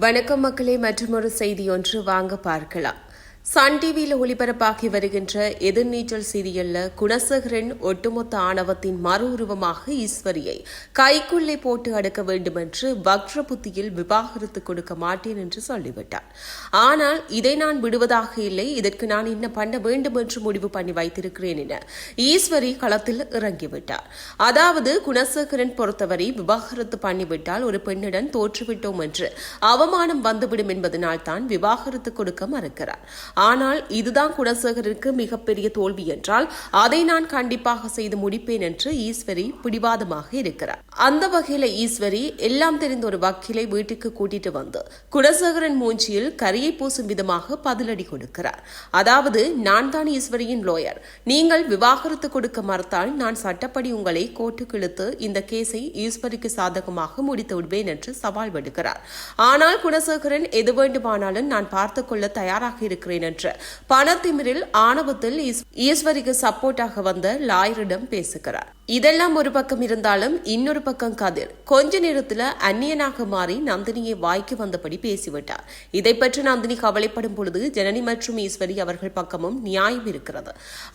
வணக்கம் மக்களே மற்றொரு செய்தி ஒன்று வாங்க பார்க்கலாம். சன் டிவியில் ஒளிபரப்பாகி வருகின்ற எதிர்நீச்சல் சீரியல்ல குணசேகரன் ஒட்டுமொத்த ஆணவத்தின் மறு உருவமாக ஈஸ்வரியை கைக்குள்ளே போட்டு அடக்க வேண்டும் என்று வக்ர புத்தியில் விவாகரத்து கொடுக்க மாட்டேன் என்று சொல்லிவிட்டார் ஆனால் இதை நான் விடுவதாக இல்லை இதற்கு நான் என்ன பண்ண வேண்டும் என்று முடிவு பண்ணி வைத்திருக்கிறேன் என ஈஸ்வரி களத்தில் இறங்கிவிட்டார். அதாவது குணசேகரன் பொறுத்தவரை விவாகரத்து பண்ணிவிட்டால் ஒரு பெண்ணுடன் தோற்றுவிட்டோம் என்று அவமானம் வந்துவிடும் என்பதனால் தான் விவாகரத்து கொடுக்க மறுக்கிறார். ஆனால் இதுதான் குணசேகருக்கு மிகப்பெரிய தோல்வி என்றால் அதை நான் கண்டிப்பாக செய்து முடிப்பேன் என்று ஈஸ்வரி பிடிவாதமாக இருக்கிறார். அந்த வகையில ஈஸ்வரி எல்லாம் தெரிந்த ஒரு வக்கீலை வீட்டுக்கு கூட்டிட்டு வந்து குணசேகரன் மூஞ்சியில் கரியை பூசும் விதமாக பதிலடி கொடுக்கிறார். அதாவது நான் தான் ஈஸ்வரியின் லோயர் நீங்கள் விவாகரத்து கொடுக்க மறுத்தால் நான் சட்டப்படி உங்களை கோட்டுக்கிழுத்து இழுத்து இந்த கேஸை ஈஸ்வரிக்கு சாதகமாக முடித்து விடுவேன் என்று சவால் விடுக்கிறார் ஆனால் குணசேகரன் எது வேண்டுமானாலும் நான் பார்த்துக்கொள்ள தயாராக இருக்கிறேன் என்ற பணத்திமிரில் ஆணவத்தில் ஈஸ்வரிக்கு சப்போர்ட்டாக வந்த லாயரிடம் பேசுகிறார். இதெல்லாம் ஒரு பக்கம் இருந்தாலும் இன்னொரு பக்கம் கதிர். கொஞ்ச நேரத்துல அந்நியனாக மாறி நந்தினியை வாய்க்கு வந்தபடி பேசிவிட்டார். இதை பற்றி நந்தினி கவலைப்படும் பொழுது ஜனனி மற்றும் ஈஸ்வரி அவர்கள் பக்கமும் நியாயம் இருக்கிறது.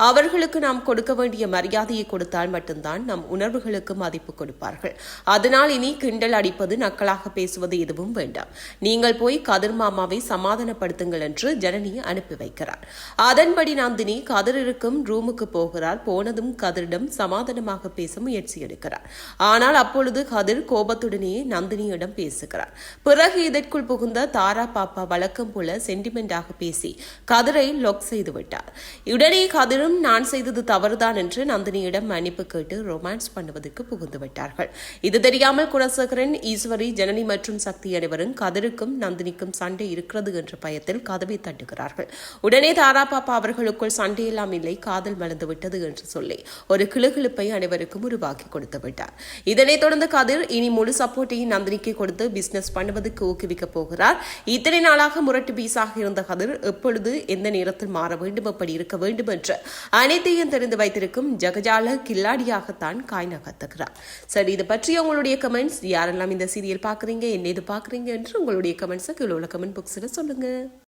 அவர்களுக்கு நாம் கொடுக்க வேண்டிய மரியாதையை கொடுத்தால் மட்டும்தான் நம் உணர்வுகளுக்கு மதிப்பு கொடுப்பார்கள். அதனால் இனி கிண்டல் அடிப்பது நக்கலாக பேசுவது எதுவும் வேண்டாம். நீங்கள் போய் கதிர் மாமாவை சமாதானப்படுத்துங்கள் என்று ஜனனி அனுப்பி வைக்கிறார். அதன்படி நந்தினி கதிர் இருக்கும் ரூமுக்கு போகிறார். போனதும் கதிரிடம் சமாதானமாக பேச முயற்சி எடுக்கிறார். ஆனால் அப்பொழுது கதிர் கோபத்துடனே நந்தினியிடம் பேசுகிறார். பிறகு இதற்குள் புகுந்த தாரா பாப்பா வழக்கம் போல சென்டிமெண்டாக பேசி கதிரை லொக் செய்து விட்டார். உடனே கதிரும் நான் செய்தது தவறுதான் என்று நந்தினியிடம் மன்னிப்பு கேட்டு ரொமான்ஸ் பண்ணுவதற்கு புகுந்து விட்டார்கள். இது தெரியாமல் குணசேகரன் ஈஸ்வரி ஜனனி மற்றும் சக்தி அனைவரும் கதிருக்கும் நந்தினிக்கும் சண்டை இருக்கிறது என்ற பயத்தில் கதவை தட்டுகிறார்கள். உடனே தாரா பாப்பா அவர்களுக்குள் சண்டையெல்லாம் இல்லை காதல் மலர்ந்து விட்டது என்று சொல்லி ஒரு கிளுகிழுப்பை அனைவருக்கும் உருவாக்கி கொடுத்து விட்டார். இதனைத் தொடர்ந்து கதிர் இனி முழு சப்போர்ட்டையும் நந்தினிக்கு கொடுத்து பிசினஸ் பண்ணுவதற்கு ஊக்குவிக்க போகிறார். இத்தனை நாளாக முரட்டு பீஸாக இருந்த கதிர் எப்பொழுது எந்த நேரத்தில் மாற வேண்டும் எப்படி இருக்க வேண்டும் என்று அனைத்தையும் தெரிந்து வைத்திருக்கும் ஜகஜால கில்லாடியாகத்தான் காய் நகர்த்துகிறார். சரி இது பற்றி உங்களுடைய கமெண்ட்ஸ் யாரெல்லாம் இந்த சீரியல் பார்க்குறீங்க என்ன இது பார்க்குறீங்க என்று உங்களுடைய கமெண்ட்ஸை கீழே உள்ள கமெண்ட் பாக்ஸில் சொல்லுங்க.